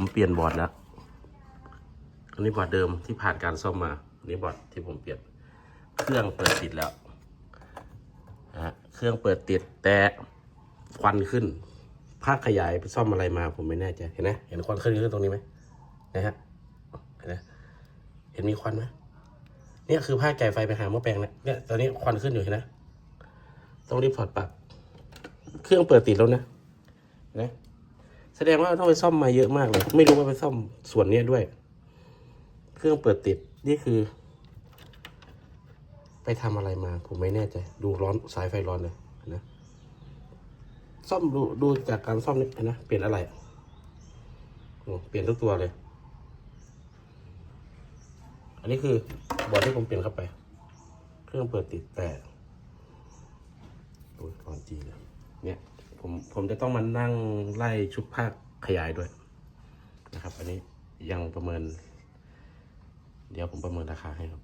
ผมเปลี่ยนบอร์ดแล้วอันนี้บอร์ดเดิมที่ผ่านการซ่อมมาอันนี้บอร์ดที่ผมเปลี่ยน เครื่องเปิดติดแล้วนะฮะเครื่องเปิดติดแต่ควันขึ้นภาคขยายไปซ่อมอะไรมาผมไม่แน่ใจเห็นไหมเห็นควันขึ้นขึ้นตรงนี้ไหมนะฮะเห็นไหมเห็นมีควันไหมเนี่ยคือภาคจ่ายไฟไปหาหม้อแปลงเนี่ยเนี่ยตอนนี้ควันขึ้นอยู่เห็นไหมต้องรีบถอดปลั๊กเครื่องเปิดติดแล้วนะนไหม แสดงว่าต้องไปซ่อมมาเยอะมากเลย ไม่รู้ว่าไปซ่อมส่วนเนี้ยด้วย เครื่องเปิดติดนี่คือ ไปทำอะไรมา ผมไม่แน่ใจ ดูร้อนสายไฟร้อนเลยนะซ่อมดูดูจากการซ่อมนี่นะเปลี่ยนอะไรโอ้เปลี่ยนทุกตัวเลย อันนี้คือบอร์ดที่ผมเปลี่ยนเข้าไป เครื่องเปิดติดแต่โอ้ยร้อนจีเลยเนี่ย ผมผมจะต้องมานั่งไล่ชุดภาคขยายด้วยนะครับ อันนี้ยังประเมิน เดี๋ยวผมประเมินราคาให้ครับ